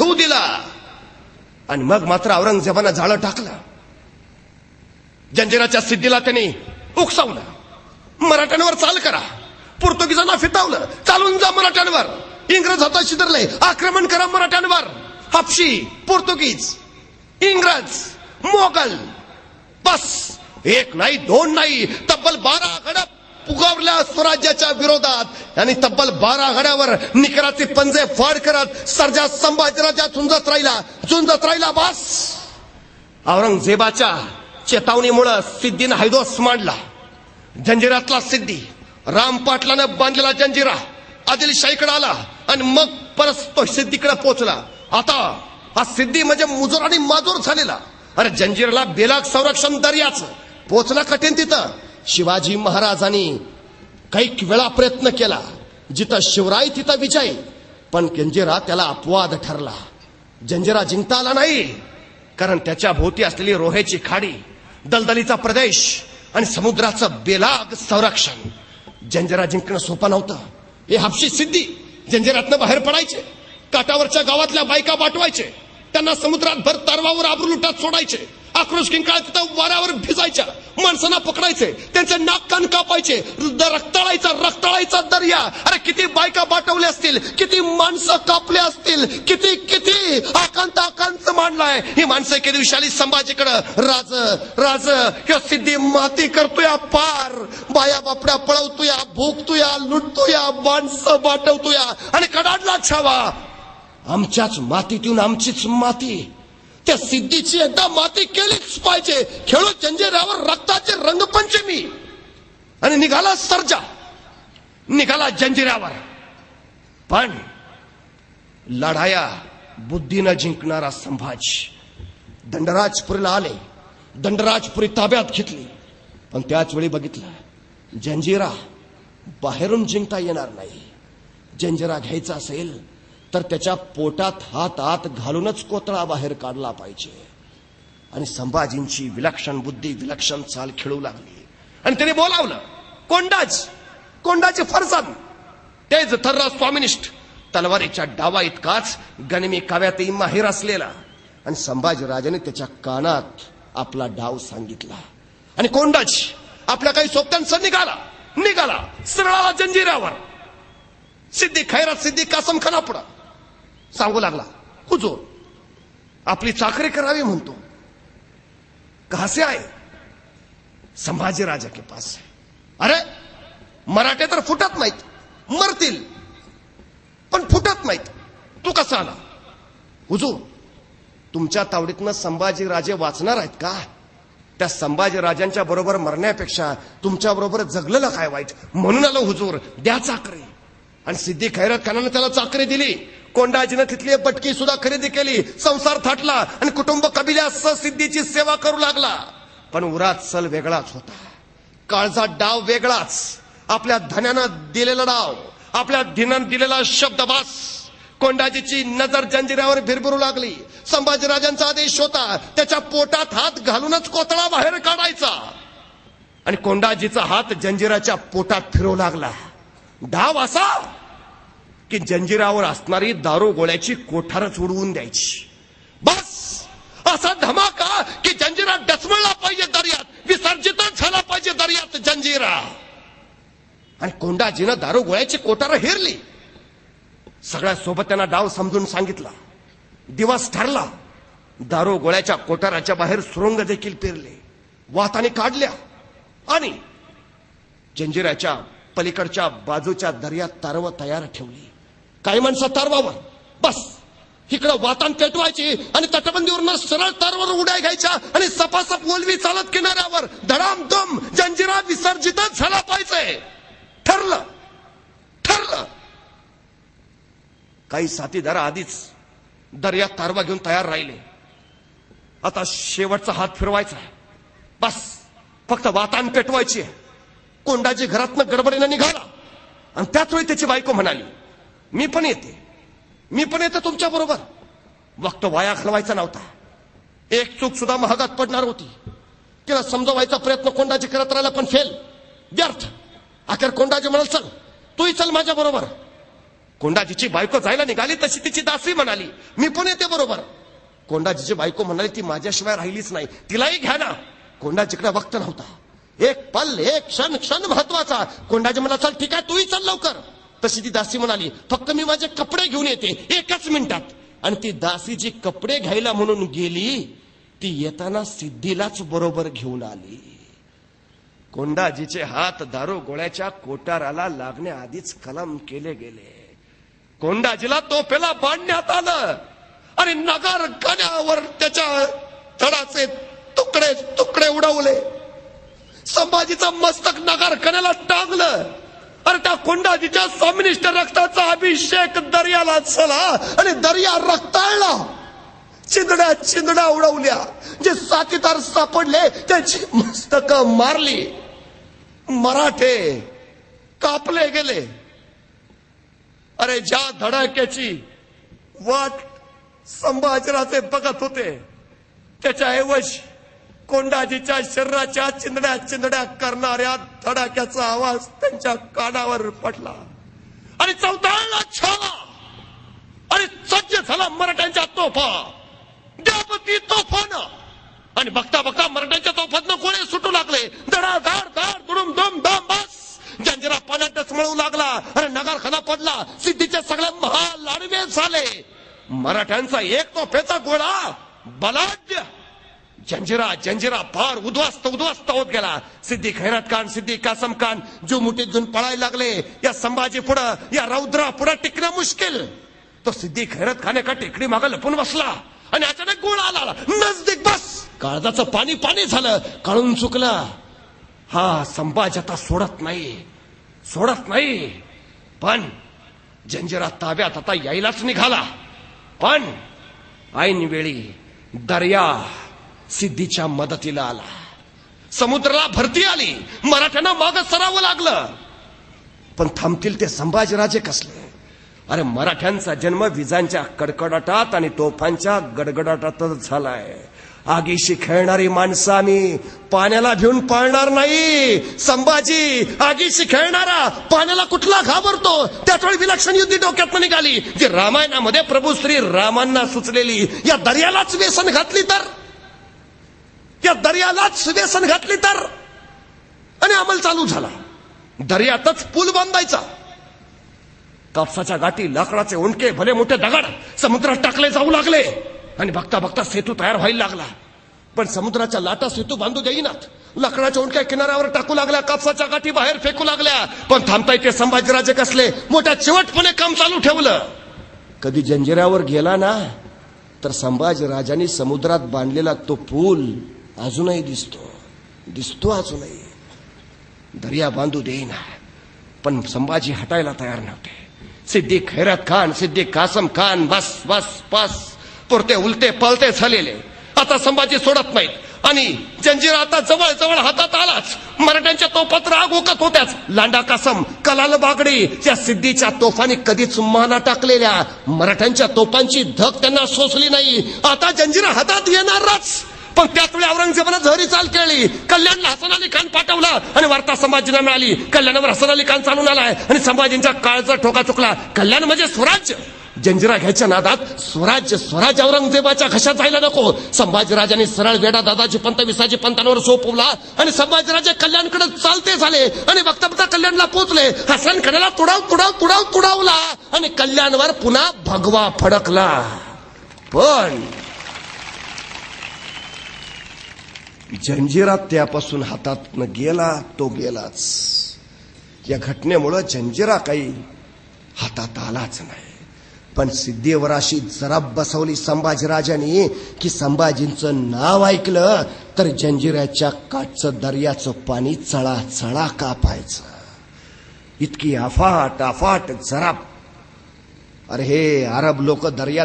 घेऊ दिला. आणि मग मात्र औरंगजेबानं जाळं टाकलं. जंजिराच्या सिद्धीला त्यांनी उकसावलं. मराठ्यांवर चाल करा. पोर्तुगीजांना फितावलं. चालून जा मराठ्यांवर. इंग्रज हातात शिदरले. आक्रमण करा मराठ्यांवर. हापशी पोर्तुगीज इंग्रज मोगल. बस. एक नाही दोन नाही. तब्बल बारा गड्या पुकारल्या स्वराज्याच्या विरोधात. आणि तब्बल बारा गड्यावर निकराचे पंजे फाड करत सर्जा संभाजीराजा झुंजत राहिला. झुंजत राहिला बस. औरंगजेबाच्या चेतावणीमुळं सिद्धीनं हैदोस मांडला. जंजिरातला सिद्धी. राम पाटलानं बांधलेला जंजिरा. आदिलशाहीकडे आला आणि मग परत तो सिद्धीकडे पोहोचला आता हा सिद्धी म्हणजे मुजोर आणि माजूर झालेला. अरे जंजिराला बेलाग संरक्षण दर्याचं. पोचला कठीण तिथं. शिवाजी महाराजांनी काही वेळा प्रयत्न केला जिथं शिवराय तिथं विजय. पण जंजिरा त्याला अपवाद ठरला. जंजिरा जिंकता आला नाही कारण त्याच्या भोवती असलेली रोहेची खाडी दलदलीचा प्रदेश आणि समुद्राचं बेलाग संरक्षण. जंजिरा जिंकणं सोपं नव्हतं. हे हापशी सिद्धी. जंजिरातनं बाहेर पडायचे. काटावरच्या गावातल्या बायका वाटवायचे. त्यांना समुद्रात भर तरवावर आबरू लुटात सोडायचे. आक्रोश किंकाळ तिथं वाऱ्यावर भिजायच्या. माणसांना पकडायचे. त्यांचे नाक कान कापायचे. रक्ताळायचा रक्ताळायचा दर्या. अरे किती बायका बाटवल्या असतील. किती माणसं कापले असतील. किती किती? आकांत आकांत मांडलाय. ही माणसं एके दिवशी संभाजीकडं राज राज किंवा सिद्धी माती करतोय पार. बाया बापड्या पळवतोया भोगतोया लुटतोया माणसं बाटवतोया. आणि कडाडला छावा. आमच्याच मातीतून आमचीच माती. त्या सिद्धीची एकदा माती केलीच पाहिजे. खेळो जंजिरावर रक्ताचे रंगपंचमी. आणि निघाला सर्जा. निघाला जंजिरावर. पण लढाया बुद्धीनं जिंकणारा संभाजी दंडराजपुरीला आले. दंडराजपुरी ताब्यात घेतली. पण त्याच वेळी बघितलं जंजिरा बाहेरून जिंकता येणार नाही. जंजिरा घ्यायचा असेल तर त्याच्या पोटात हात आत घालूनच कोतळा बाहेर काढला पाहिजे. आणि संभाजींची विलक्षण बुद्धी विलक्षण चाल खेळू लागली. आणि त्याने बोलावलं कोंडाज कोंडाचे फरसान. तेज थर्रा स्वामिनिष्ठ तलवारीच्या डावा इतकाच गणमी काव्यातही माहीर असलेला. आणि संभाजी राजाने त्याच्या कानात आपला डाव सांगितला. आणि कोंडाज आपल्या काही सोबत्यांचा निघाला निघाला सरळाला जंजिरावर सिद्धी खैरात सिद्धी कासम खरा पुढं सांगू लागला हुजूर आपली चाकरी करावी म्हणतो. कसे आहे. संभाजी राजा के पास अरे मराठे तर फुटत नाहीत. मरतील. पण फुटत नाहीत. तू कसा आला? हुजूर तुमच्या तावडीतनं संभाजी राजे वाचणार आहेत का? त्या संभाजी राजांच्या बरोबर मरण्यापेक्षा तुमच्या बरोबर जगलेलं काय वाईट? म्हणून आलो हुजूर. द्या चाकरी. आणि सिद्धी खैरत खानानं त्याला चाकरी दिली. कोंडाजीनं तिथली एक बटकी सुद्धा खरेदी केली. संसार थाटला आणि कुटुंब कबिल्या सिद्धीची सेवा करू लागला. पण उरात सल वेगळाच होता. काळचा डाव वेगळाच. आपल्या धन्यानं दिलेला डाव. आपल्या धिनानं दिलेला शब्दभास. कोंडाजीची नजर जंजिरावर भिरभिरू लागली. संभाजीराजांचा आदेश होता. त्याच्या पोटात हात घालूनच कोतळा बाहेर काढायचा. आणि कोंडाजीचा हात जंजिराच्या पोटात फिरू लागला. डाव असा की जंजिरावर असणारी दारू गोळ्याची कोठारच उडवून द्यायची. बस! असा धमाका की जंजिरा डचमळला पाहिजे दर्यात विसर्जितच झाला पाहिजे दर्यात जंजिरा. आणि कोंडाजीनं दारू गोळ्याची कोठार हेरली. सगळ्या सोबत त्यांना डाव समजून सांगितला. दिवस ठरला. दारू गोळ्याच्या कोठाराच्या बाहेर सुरुंग देखील पेरले. वाताने काढल्या. आणि जंजिराच्या पलीकडच्या बाजूच्या दर्यात तारव तयार ठेवली. काही माणसं तरवावर. बस. इकडं वातान पेटवायची आणि तटबंदीवरनं सरळ तारवर उड्या घ्यायच्या आणि सपासप ओलवी चालत किनाऱ्यावर धडाम दम जंजिरा विसर्जितच झाला पाहिजे. ठरलं. ठरलं. काही साथीदार आधीच दर्यात तारवा घेऊन तयार राहिले. आता शेवटचा हात फिरवायचा आहे. बस. फक्त वातान पेटवायची कोंडाजी घरातनं गडबडीनं निघाला. आणि त्याच वेळी त्याची बायको म्हणाली मी पण येते. मी पण येते तुमच्या बरोबर. वक्त वाया घालवायचा नव्हता. एक चूक सुद्धा महागात पडणार होती. तिला समजवायचा प्रयत्न कोंडाजी करत राहिला पण फेल. व्यर्थ. अखेर कोंडाजी म्हणाल चल तूही चल माझ्या बरोबर. कोंडाजीची बायको जायला निघाली तशी तिची दासरी म्हणाली मी पण येते बरोबर. कोंडाजीची बायको म्हणाली ती माझ्याशिवाय राहिलीच नाही. तिलाही घ्या ना. कोंडाजीकडे वक्त नव्हता. एक पल एक क्षण क्षण महत्त्वाचा. कोंडाजी म्हणाल चल ठीक आहे तूही चल लवकर. तशी ती दासी म्हणाली फक्त मी माझे कपडे घेऊन येते एकाच मिनिटात. आणि ती दासी जी कपडे घ्यायला म्हणून गेली ती येताना सिद्धीलाच बरोबर घेऊन आली. कोंडाजीचे हात दारू गोळ्याच्या कोटाराला लागण्याआधीच कलम केले गेले. कोंडाजीला तोफेला बांधण्यात आलं आणि नगर गण्यावर त्याच्या धडाचे तुकडे तुकडे उडवले. संभाजीचं मस्तक नगर कण्याला टांगलं. अरे त्या कोंडाजीच्या स्वामिनिष्ठ रक्ताचा अभिषेक दर्याला झाला आणि दर्या रक्ताळला. चिंदड्या चिंदड्या उडवल्या. जे साथीदार सापडले त्यांची मस्तक मारली. मराठे कापले गेले. अरे ज्या धडाक्याची वाट संभाजीराजे बघत होते त्याच्याऐवजी कोंडाजीच्या शरीराच्या चिंदड्या चिंदड्या करणाऱ्या धडाक्याचा आवाज त्यांच्या कानावर पडला. आणि चौथाळला छाला आणि सज्ज झाला मराठ्यांच्या तोफा द्यापती तोफान. आणि बघता बघता मराठ्यांच्या तोफातनं गोळे सुटू लागले. धडा धाड धाड दुडुम दुम दम बस. जंजिरा पाण्यात मळू लागला. आणि नगरखाना पडला. सिद्धीचे सगळे महा लाडवे झाले. मराठ्यांचा एक तोफेचा गोळा बलाढ्य. जंजिरा जंजिरा फार उद्ध्वस्त उद्ध्वस्त होत गेला. सिद्धी खैरत खान सिद्धी कासम खान जो मुठीत घेऊन पळायला लागले या संभाजी पुढं या रौद्रा पुढं टिकणं मुश्किल. तो सिद्धी खैरत खान एका टेकडी मागे लपून बसला आणि अचानक गोळ आला. नजदीक बस! काळजाचं पाणी पाणी झालं. कळून चुकलं. हा संभाजी आता सोडत नाही. सोडत नाही. पण जंजिरा ताब्यात आता यायलाच निघाला. पण ऐन वेळी दर्या सिद्धीच्या मदतीला आला. समुद्राला भरती आली. मराठ्यांना माग सरावं लागलं. पण थांबतील ते संभाजीराजे कसले? अरे मराठ्यांचा जन्म विजांच्या कडकडाटात आणि तोफांच्या गडगडाटातच झालाय. आगीशी खेळणारी माणसं आम्ही पाण्याला भिवून पाळणार नाही. संभाजी आगीशी खेळणारा पाण्याला कुठला घाबरतो? त्याच वेळी विलक्षण युद्धी डोक्यात निघाली. जी रामायणामध्ये प्रभू श्री रामांना सुचलेली या दर्यालाच व्यसन घातली तर? या दर्यालाच व्यसन घातली तर? आणि अंमल चालू झाला. दर्यातच पूल बांधायचा. कापसाच्या गाठी लाकडाचे उंडके भले मोठे दगड समुद्रात टाकले जाऊ लागले. आणि बघता बघता सेतू तयार व्हायला लागला. पण समुद्राच्या लाटा सेतू बांधू देईनात. लाकडाच्या उंडक्या किनाऱ्यावर टाकू लागल्या कापसाच्या गाठी बाहेर फेकू लागल्या. पण थांबता येते संभाजीराजे कसले? मोठ्या चिवटपणे काम चालू ठेवलं. कधी जंजिऱ्यावर गेला ना तर संभाजीराजांनी समुद्रात बांधलेला तो पूल अजूनही दिसतो. दिसतो अजूनही. दर्या बांधू देईना. पण संभाजी हटायला तयार नव्हते. सिद्धी खैरत खान सिद्धी कासम खान बस बस बस. पुरते उलते पलते झालेले. आता संभाजी सोडत नाहीत. आणि जंजीर आता जवळ जवळ हातात आलाच. मराठ्यांच्या तोफात राग ओकत होत्याच. लांडा कासम कलाल बागडी त्या सिद्धीच्या तोफाने कधीच माना टाकलेल्या मराठ्यांच्या तोफांची धग त्यांना सोसली नाही. आता जंजीर हातात येणारच. पण त्याच वेळी औरंगजेबानं झहरी चाल केली. कल्याणला हसन अली खान पाठवला आणि वार्ता संभाजीला मिळाली कल्याणावर हसन अली खान चालून आलाय आणि संभाजींचा काळचा ठोका चुकला. कल्याण म्हणजे स्वराज्य. जंजिरा घ्यायच्या नादात स्वराज्य स्वराज औरंगजेबाच्या घशात जायला नको. संभाजीराजांनी सरळ वेडा दादाजी पंत विसाजी पंतांवर सोपवला आणि संभाजीराजे कल्याणकडे चालते झाले आणि बघता बघता कल्याणला पोहोचले. हसन खानाला तुडाव तुडाव तुडाव तुडावला आणि कल्याणवर पुन्हा भगवा फडकला. पण जंजिरा त्यापासून हातात गेला तो गेलाच. या घटनेमुळं जंजिरा काही हातात आलाच नाही. पण सिद्धेवराशी जराब बसवली संभाजीराजांनी की संभाजींचं नाव ऐकलं तर जंजिराच्या काठचं दर्याचं पाणी चळा चळा कापायचं. इतकी अफाट अफाट जराब अरे हे अरब लोक दर्यात